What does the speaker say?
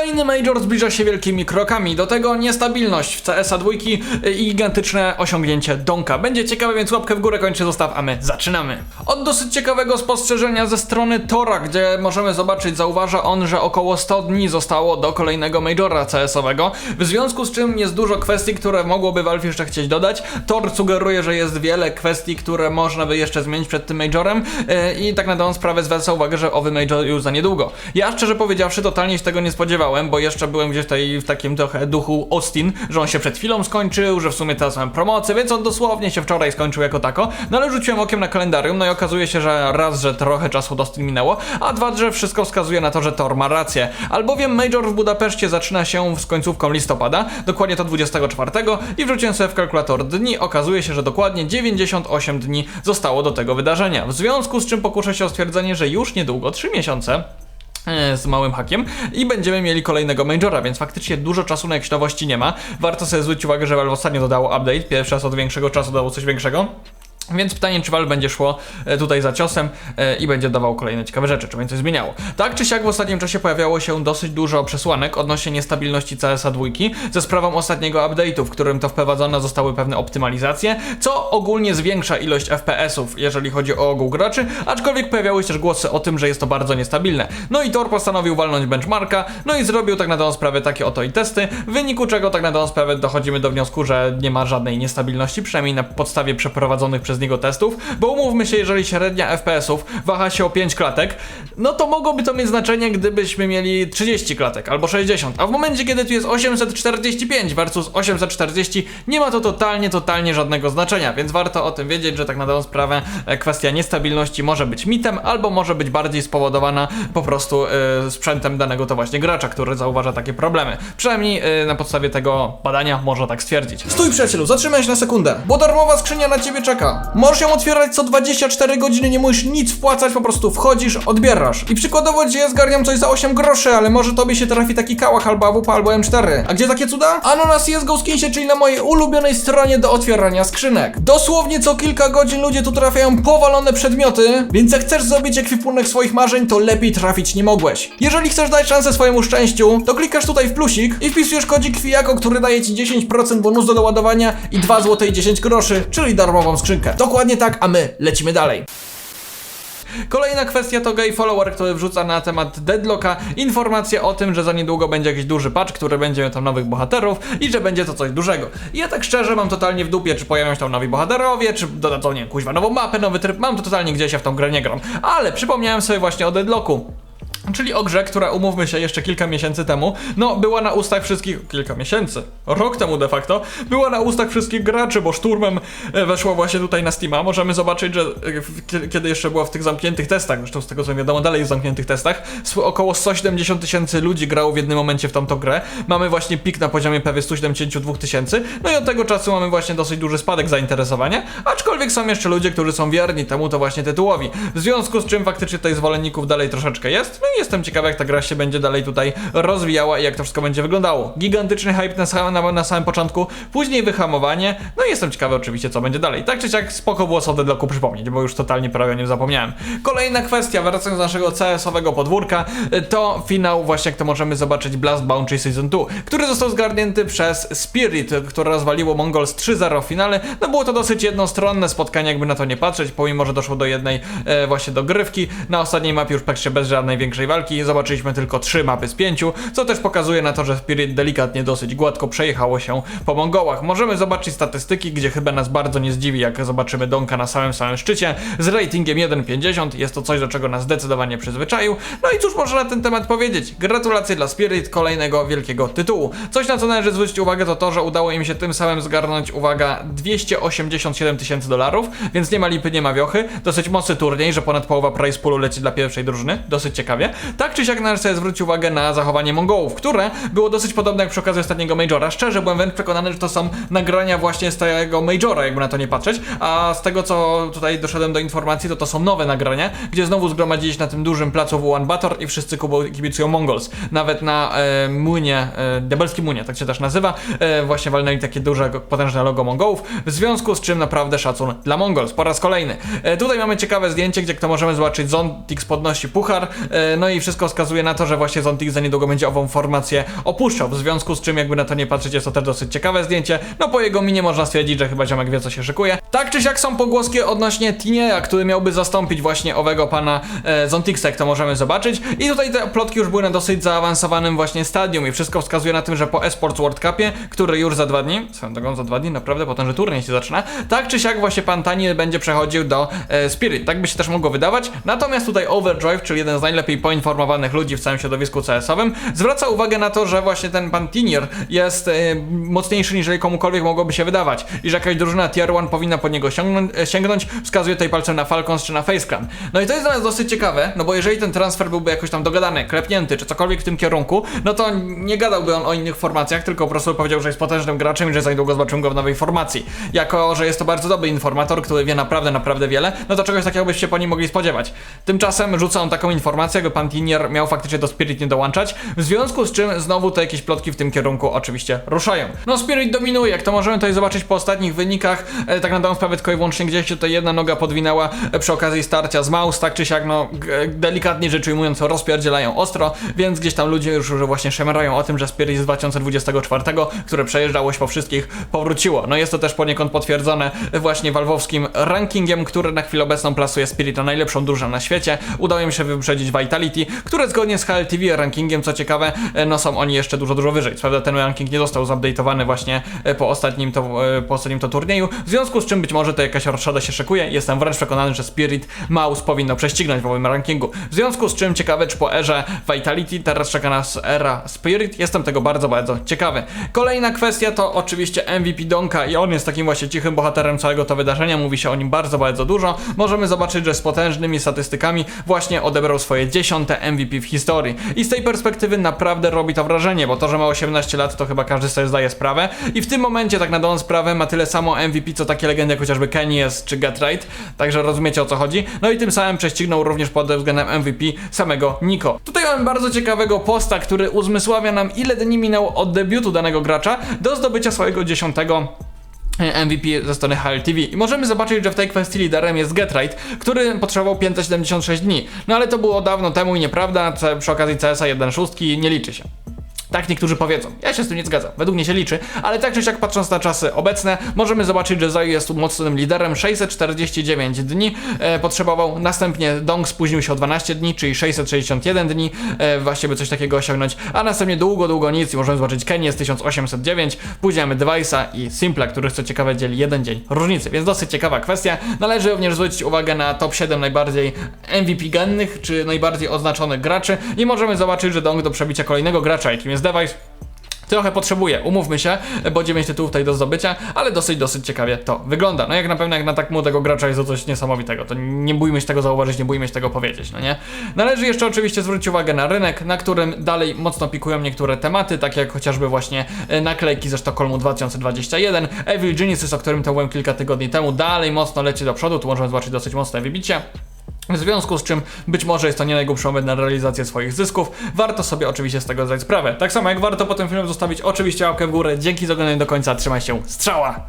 Kolejny Major zbliża się wielkimi krokami, do tego niestabilność w CSA dwójki i gigantyczne osiągnięcie Donka. Będzie ciekawe, więc łapkę w górę kończy zostaw, a my zaczynamy. Od dosyć ciekawego spostrzeżenia ze strony Tora, gdzie możemy zobaczyć, zauważa on, że około 100 dni zostało do kolejnego Majora CS-owego, w związku z czym jest dużo kwestii, które mogłoby Valve jeszcze chcieć dodać. Tor sugeruje, że jest wiele kwestii, które można by jeszcze zmienić przed tym Majorem yy, i tak na dobrą sprawę zwraca uwagę, że owy Major już za niedługo. Ja szczerze powiedziawszy totalnie się tego nie spodziewałem, bo jeszcze byłem gdzieś tutaj w takim trochę duchu Austin, że on się przed chwilą skończył, że w sumie teraz mam promocję, więc on dosłownie się wczoraj skończył jako tako. No ale rzuciłem okiem na kalendarium, no i okazuje się, że raz, że trochę czasu od Austin minęło, a dwa, że wszystko wskazuje na to, że Thor ma rację. Albowiem Major w Budapeszcie zaczyna się z końcówką listopada, dokładnie to 24 i wrzuciłem sobie w kalkulator dni, okazuje się, że dokładnie 98 dni zostało do tego wydarzenia. W związku z czym pokuszę się o stwierdzenie, że już niedługo, 3 miesiące, z małym hakiem i będziemy mieli kolejnego Majora, więc faktycznie dużo czasu na jakieś nowości nie ma. Warto sobie zwrócić uwagę, że Valve ostatnio dodało update, pierwszy raz od większego czasu dało coś większego. Więc pytanie, czy Valve będzie szło e, tutaj za ciosem e, i będzie dawał kolejne ciekawe rzeczy, czy będzie coś zmieniało. Tak czy siak w ostatnim czasie pojawiało się dosyć dużo przesłanek odnośnie niestabilności CSA dwójki ze sprawą ostatniego update'u, w którym to wprowadzone zostały pewne optymalizacje, co ogólnie zwiększa ilość FPS-ów, jeżeli chodzi o ogół graczy, aczkolwiek pojawiały się też głosy o tym, że jest to bardzo niestabilne. No i Tor postanowił walnąć benchmarka, no i zrobił tak na dobrą sprawę takie oto i testy, w wyniku czego tak na dobrą sprawę dochodzimy do wniosku, że nie ma żadnej niestabilności, przynajmniej na podstawie przeprowadzonych przez niego testów, bo umówmy się, jeżeli średnia FPS-ów waha się o 5 klatek, no to mogłoby to mieć znaczenie, gdybyśmy mieli 30 klatek albo 60, a w momencie, kiedy tu jest 845 versus 840, nie ma to totalnie, totalnie żadnego znaczenia, więc warto o tym wiedzieć, że tak na dobrą sprawę e, kwestia niestabilności może być mitem, albo może być bardziej spowodowana po prostu e, sprzętem danego to właśnie gracza, który zauważa takie problemy. Przynajmniej e, na podstawie tego badania można tak stwierdzić. Stój przyjacielu, zatrzymaj się na sekundę, bo darmowa skrzynia na ciebie czeka. Możesz ją otwierać co 24 godziny, nie musisz nic wpłacać, po prostu wchodzisz, odbierasz. I przykładowo gdzie zgarniam coś za 8 groszy, ale może tobie się trafi taki kałach albo AWP albo M4. A gdzie takie cuda? Ano na CSGO Skinsie, czyli na mojej ulubionej stronie do otwierania skrzynek. Dosłownie co kilka godzin ludzie tu trafiają powalone przedmioty, więc jak chcesz zrobić ekwipunek swoich marzeń, to lepiej trafić nie mogłeś. Jeżeli chcesz dać szansę swojemu szczęściu, to klikasz tutaj w plusik i wpisujesz kodzik Fijako, który daje ci 10% bonus do doładowania i 2 zł i 10 groszy, czyli darmową skrzynkę. Dokładnie tak, a my lecimy dalej. Kolejna kwestia to gay follower, który wrzuca na temat Deadlocka informację o tym, że za niedługo będzie jakiś duży patch, który będzie miał tam nowych bohaterów i że będzie to coś dużego. I ja tak szczerze mam totalnie w dupie, czy pojawią się tam nowi bohaterowie, czy dodadzą, nie kuźwa, nową mapę, nowy tryb, mam to totalnie gdzieś, ja w tą grę nie gram. Ale przypomniałem sobie właśnie o Deadlocku. Czyli o grze, która umówmy się jeszcze kilka miesięcy temu, no była na ustach wszystkich, kilka miesięcy, rok temu de facto, była na ustach wszystkich graczy, bo szturmem e, weszło właśnie tutaj na Steama. Możemy zobaczyć, że e, kiedy jeszcze była w tych zamkniętych testach, zresztą z tego co wiadomo dalej w zamkniętych testach, około 170 tysięcy ludzi grało w jednym momencie w tamtą grę. Mamy właśnie pik na poziomie prawie 172 tysięcy, no i od tego czasu mamy właśnie dosyć duży spadek zainteresowania, aczkolwiek są jeszcze ludzie, którzy są wierni temu to właśnie tytułowi. W związku z czym faktycznie tutaj zwolenników dalej troszeczkę jest, no i jestem ciekawy jak ta gra się będzie dalej tutaj rozwijała i jak to wszystko będzie wyglądało. Gigantyczny hype na, sam, na, na samym początku, później wyhamowanie, no i jestem ciekawy oczywiście co będzie dalej. Tak czy siak spoko było sobie Deadlocku przypomnieć, bo już totalnie prawie o nim zapomniałem. Kolejna kwestia, wracając do naszego CS-owego podwórka, to finał właśnie jak to możemy zobaczyć Blast Bounty Season 2, który został zgarnięty przez Spirit, które rozwaliło Mongols 3-0 w finale. No było to dosyć jednostronne spotkanie, jakby na to nie patrzeć, pomimo, że doszło do jednej e, właśnie dogrywki. Na ostatniej mapie już praktycznie bez żadnej większej walki zobaczyliśmy tylko trzy mapy z pięciu, co też pokazuje na to, że Spirit delikatnie dosyć gładko przejechało się po Mongołach. Możemy zobaczyć statystyki, gdzie chyba nas bardzo nie zdziwi, jak zobaczymy Donka na samym samym szczycie z ratingiem 1.50. Jest to coś, do czego nas zdecydowanie przyzwyczaił. No i cóż można na ten temat powiedzieć? Gratulacje dla Spirit kolejnego wielkiego tytułu. Coś na co należy zwrócić uwagę to to, że udało im się tym samym zgarnąć, uwaga, 287 tysięcy dolarów, więc nie ma lipy, nie ma wiochy. Dosyć mocny turniej, że ponad połowa prize poolu leci dla pierwszej drużyny. Dosyć ciekawie. Tak czy siak należy sobie zwrócić uwagę na zachowanie Mongołów, które było dosyć podobne jak przy okazji ostatniego Majora. Szczerze byłem wręcz przekonany, że to są nagrania właśnie z tego Majora, jakby na to nie patrzeć, a z tego co tutaj doszedłem do informacji, to to są nowe nagrania, gdzie znowu zgromadzili się na tym dużym placu w Bator i wszyscy kibicują Mongols. Nawet na e, młynie, e, młynie, tak się też nazywa, e, właśnie walnęli takie duże, potężne logo Mongołów, w związku z czym naprawdę szacun dla Mongols po raz kolejny. E, tutaj mamy ciekawe zdjęcie, gdzie kto możemy zobaczyć Zontix podnosi puchar, e, no i wszystko wskazuje na to, że właśnie Zontik za niedługo będzie ową formację opuszczał, w związku z czym jakby na to nie patrzeć jest to też dosyć ciekawe zdjęcie, no po jego minie można stwierdzić, że chyba ziomek wie co się szykuje. Tak czy siak są pogłoski odnośnie Tinieja, który miałby zastąpić właśnie owego pana e, Zontixa, jak to możemy zobaczyć. I tutaj te plotki już były na dosyć zaawansowanym właśnie stadium i wszystko wskazuje na tym, że po Esports World Cupie, który już za dwa dni, swoją drogą za dwa dni, naprawdę potężny turniej się zaczyna, tak czy siak właśnie pan Tani będzie przechodził do e, Spirit, tak by się też mogło wydawać, natomiast tutaj Overdrive, czyli jeden z najlepiej poinformowanych ludzi w całym środowisku CS-owym, zwraca uwagę na to, że właśnie ten pan Tinier jest e, mocniejszy niż komukolwiek mogłoby się wydawać i że jakaś drużyna Tier 1 powinna po niego sięgnąć, wskazuje tutaj palcem na Falcons czy na FaceClan. No i to jest dla nas dosyć ciekawe, no bo jeżeli ten transfer byłby jakoś tam dogadany, klepnięty czy cokolwiek w tym kierunku, no to nie gadałby on o innych formacjach, tylko po prostu powiedział, że jest potężnym graczem i że za niedługo zobaczymy go w nowej formacji. Jako, że jest to bardzo dobry informator, który wie naprawdę, naprawdę wiele, no to czegoś takiego byście po nim mogli spodziewać. Tymczasem rzuca on taką informację, jakby pan Miał faktycznie do Spirit nie dołączać, w związku z czym znowu te jakieś plotki w tym kierunku oczywiście ruszają. No Spirit dominuje, jak to możemy tutaj zobaczyć po ostatnich wynikach, e, tak na dobrą sprawę tylko i wyłącznie gdzieś się tutaj jedna noga podwinęła e, przy okazji starcia z Maus, tak czy siak, no g- delikatnie rzecz ujmując rozpierdzielają ostro, więc gdzieś tam ludzie już, już właśnie szemerają o tym, że Spirit z 2024, które przejeżdżałoś po wszystkich, powróciło. No jest to też poniekąd potwierdzone właśnie walwowskim rankingiem, który na chwilę obecną plasuje Spirit na najlepszą drużynę na świecie. Udało im się wyprzedzić Vitality, które zgodnie z HLTV rankingiem, co ciekawe, e, no są oni jeszcze dużo, dużo wyżej. Co prawda ten ranking nie został zupdate'owany właśnie e, po ostatnim, to, e, po ostatnim to turnieju, w związku z czym być może to jakaś roszada się szykuje. Jestem wręcz przekonany, że Spirit Mouse powinno prześcignąć w owym rankingu. W związku z czym ciekawe, czy po erze Vitality teraz czeka nas era Spirit. Jestem tego bardzo, bardzo ciekawy. Kolejna kwestia to oczywiście MVP Donka i on jest takim właśnie cichym bohaterem całego to wydarzenia. Mówi się o nim bardzo, bardzo dużo. Możemy zobaczyć, że z potężnymi statystykami właśnie odebrał swoje dziesiąte MVP w historii. I z tej perspektywy naprawdę robi to wrażenie, bo to, że ma 18 lat, to chyba każdy sobie zdaje sprawę. I w tym momencie, tak na dobrą sprawę, ma tyle samo MVP, co takie legendy jak chociażby Kenies czy Get Right. Także rozumiecie o co chodzi. No i tym samym prześcignął również pod względem MVP samego Niko. Tutaj mamy bardzo ciekawego posta, który uzmysławia nam, ile dni minęło od debiutu danego gracza do zdobycia swojego dziesiątego MVP ze strony HLTV. I możemy zobaczyć, że w tej kwestii liderem jest Getright, który potrzebował 576 dni. No ale to było dawno temu i nieprawda, przy okazji CSA 1.6 nie liczy się. Tak niektórzy powiedzą. Ja się z tym nie zgadzam. Według mnie się liczy, ale tak czy siak patrząc na czasy obecne, możemy zobaczyć, że Zaju jest mocnym liderem. 649 dni e, potrzebował. Następnie Dong spóźnił się o 12 dni, czyli 661 dni, e, właśnie by coś takiego osiągnąć. A następnie długo, długo nic i możemy zobaczyć Kenię z 1809, później mamy Device'a i Simpla, których co ciekawe dzieli jeden dzień różnicy, więc dosyć ciekawa kwestia. Należy również zwrócić uwagę na top 7 najbardziej MVP gennych, czy najbardziej oznaczonych graczy i możemy zobaczyć, że Dong do przebicia kolejnego gracza, jakim jest Device, Trochę potrzebuje, umówmy się, bo 9 tytułów tutaj do zdobycia, ale dosyć, dosyć ciekawie to wygląda. No jak na pewno jak na tak młodego gracza jest to coś niesamowitego, to nie bójmy się tego zauważyć, nie bójmy się tego powiedzieć, no nie? Należy jeszcze oczywiście zwrócić uwagę na rynek, na którym dalej mocno pikują niektóre tematy, takie jak chociażby właśnie e, naklejki ze Sztokholmu 2021, Evil Genesis, o którym to mówiłem kilka tygodni temu, dalej mocno leci do przodu, tu możemy zobaczyć dosyć mocne wybicie. W związku z czym być może jest to nie najgłupszy moment na realizację swoich zysków. Warto sobie oczywiście z tego zdać sprawę. Tak samo jak warto po tym filmie zostawić oczywiście łapkę w górę. Dzięki za oglądanie do końca. Trzymaj się. Strzała!